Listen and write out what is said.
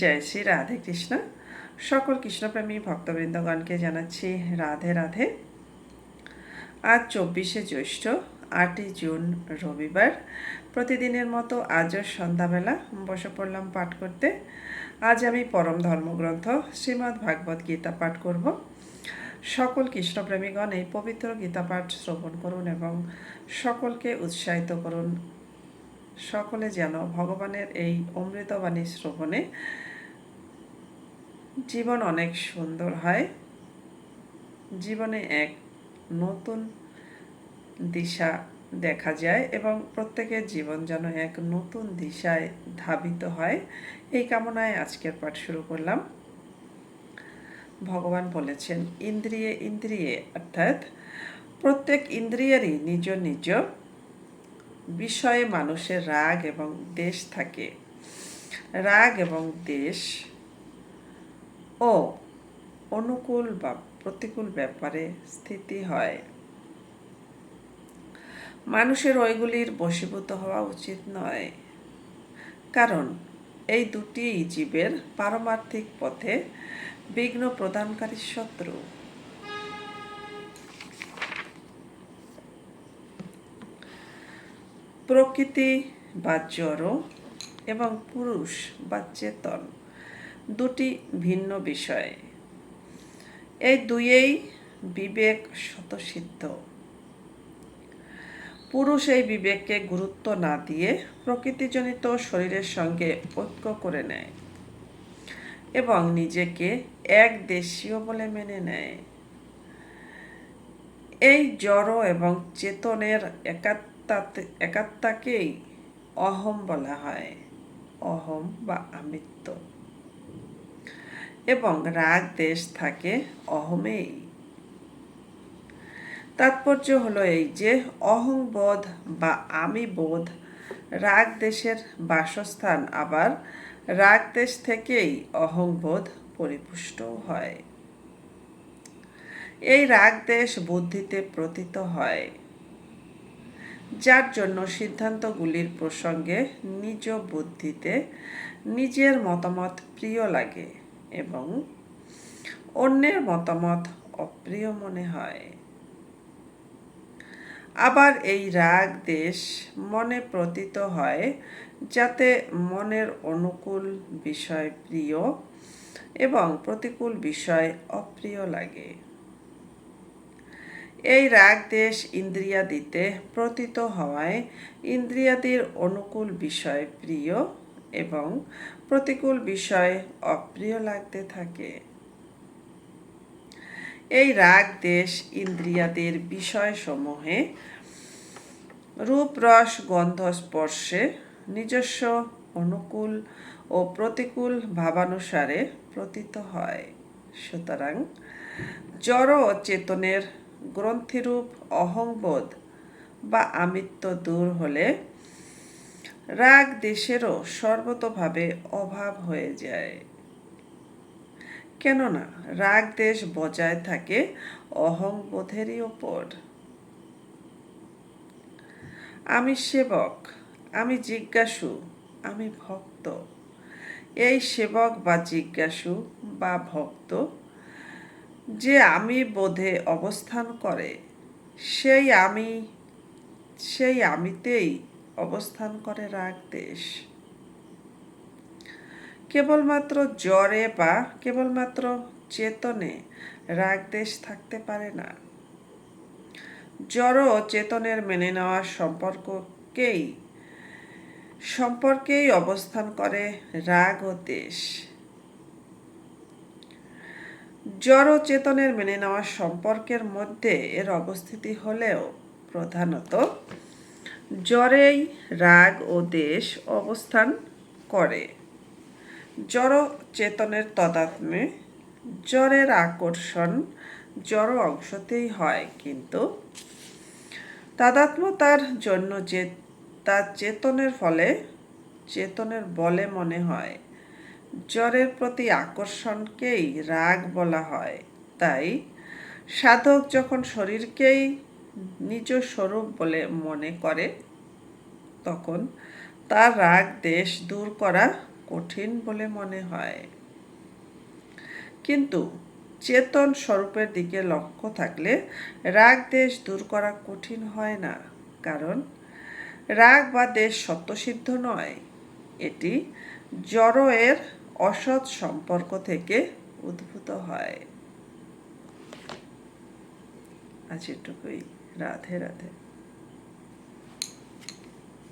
জয় শ্রী রাধে কৃষ্ণ। সকল কৃষ্ণপ্রেমী ভক্তবৃন্দগণকে জানাচ্ছি রাধে রাধে। আজ চব্বিশে জ্যৈষ্ঠ, আটই জুন, রবিবার। প্রতিদিনের মতো আজও সন্ধ্যাবেলা বসে পড়লাম পাঠ করতে আজ আমি পরম ধর্মগ্রন্থ শ্রীমদ্ ভাগবত গীতা পাঠ করব। সকল কৃষ্ণপ্রেমীগণ এই পবিত্র গীতা পাঠ শ্রবণ করুন এবং সকলকে উৎসাহিত করুন। সকলে যেন ভগবানের এই অমৃতবাণী শ্রবণে জীবন অনেক সুন্দর হয়। জীবনে এক নতুন দিশা দেখা যায় এবং প্রত্যেকের জীবন যেন এক নতুন দিশায় ধাবিত হয়। এই কামনায় আজকের পাঠ শুরু করলাম। ভগবান বলেছেন, ইন্দ্রিয়ে ইন্দ্রিয়ে, অর্থাৎ প্রত্যেক ইন্দ্রিয়েরই নিজ নিজ বিষয়ে মানুষের রাগ এবং দেশ থাকে। রাগ এবং দেশ ও অনুকূল বা প্রতিকূল ব্যাপারে স্থিতি হয়। মানুষের ওইগুলির বশীভূত হওয়া উচিত নয়। কারণ, এই দুটি জীবের পারমার্থিক পথে বিঘ্ন প্রদানকারী শত্রু। প্রকৃতি বা জড় এবং পুরুষ বা চেতন, দুটি ভিন্ন বিষয়। এই দুইয়েই বিবেক শতসিদ্ধ পুরুষ এই বিবেককে গুরুত্ব না দিয়ে প্রকৃতিজনিত শরীরের সঙ্গে ঐক্য করে নেয় এবং নিজেকে এক দেশীয় বলে মেনে নেয়। এই জড় এবং চেতনের একাত্মাতে একাত্মাকেই অহম বলা হয়। অহম বা আমিত্ব। এবং রাগ, দেশ থাকে অহমেই। তাৎপর্য হলো এই যে অহংবোধ বা আমি বোধ, রাগ দেশের বাসস্থান, আবার রাগ দেশ থেকেই অহংবোধ পরিপুষ্ট হয়। এই রাগ দেশ বুদ্ধিতে প্রতীত হয়। যার জন্য সিদ্ধান্তগুলির প্রসঙ্গে নিজ বুদ্ধিতে নিজের মতামত প্রিয় লাগে এবং অন্যের মতামত অপ্রিয় মনে হয়। আবার এই রাগ দেশ মনে প্রতীত হয় যাতে মনের অনুকূল বিষয় প্রিয় এবং প্রতিকূল বিষয় অপ্রিয় লাগে। এই রাগ দেশ ইন্দ্রিয়াদিতে প্রতীত হওয়ায় ইন্দ্রিয়াদির অনুকূল বিষয় প্রিয় এবং প্রতিকূল বিষয় অপ্রিয় লাগতে থাকে। এই রাগ দেশ ইন্দ্রিয়াদের বিষয়সমূহে রূপ রস গন্ধ স্পর্শে নিজস্ব অনুকূল ও প্রতিকূল ভাবানুসারে প্রতীত হয়। সুতরাং জড় ও চেতনের গ্রন্থিরূপ অহংবোধ বা আমিত্ব দূর হলে রাগ দেশেরও সর্বতভাবে অভাব হয়ে যায়। কেননা রাগ দেশ বজায় থাকে অহংবোধেরই ওপর। আমি সেবক, আমি জিজ্ঞাসু, আমি ভক্ত। এই সেবক বা জিজ্ঞাসু বা ভক্ত যে আমি বোধে অবস্থান করে, সেই আমি, সেই আমিতেই অবস্থান করে রাগ দেশ। কেবলমাত্র জ্বরে বা কেবলমাত্র চেতনে রাগ দেশ থাকতে পারে না। জড় চেতনের মেনে নেওয়ার সম্পর্ককেই, সম্পর্কেই অবস্থান করে রাগ ও দেশ। জড় চেতনের মেনে নেওয়ার সম্পর্কের মধ্যে এর অবস্থিতি হলেও প্রধানত জ্বরেই রাগ ও দেশ অবস্থান করে। জড় চেতনের তদাত্মে জ্বরের আকর্ষণ জড় অংশতেই হয়, কিন্তু তাদাত্মতার জন্য যে, তার চেতনের ফলে, চেতনের বলে মনে হয়। জ্বরের প্রতি আকর্ষণকেই রাগ বলা হয়। তাই সাধক যখন শরীরকেই নিজ স্বরূপ বলে মনে করে, তখন তার রাগ দেশ দূর করা কঠিন বলে মনে হয়। কিন্তু চেতন স্বরূপের দিকে লক্ষ্য থাকলে রাগ দেশ দূর করা কঠিন হয় না, কারণ রাগ বা দেশ সত্যসিদ্ধ নয়। এটি জড়ের অসৎ সম্পর্ক থেকে উদ্ভূত হয়। আজ এটুকুই। রাধে রাধে।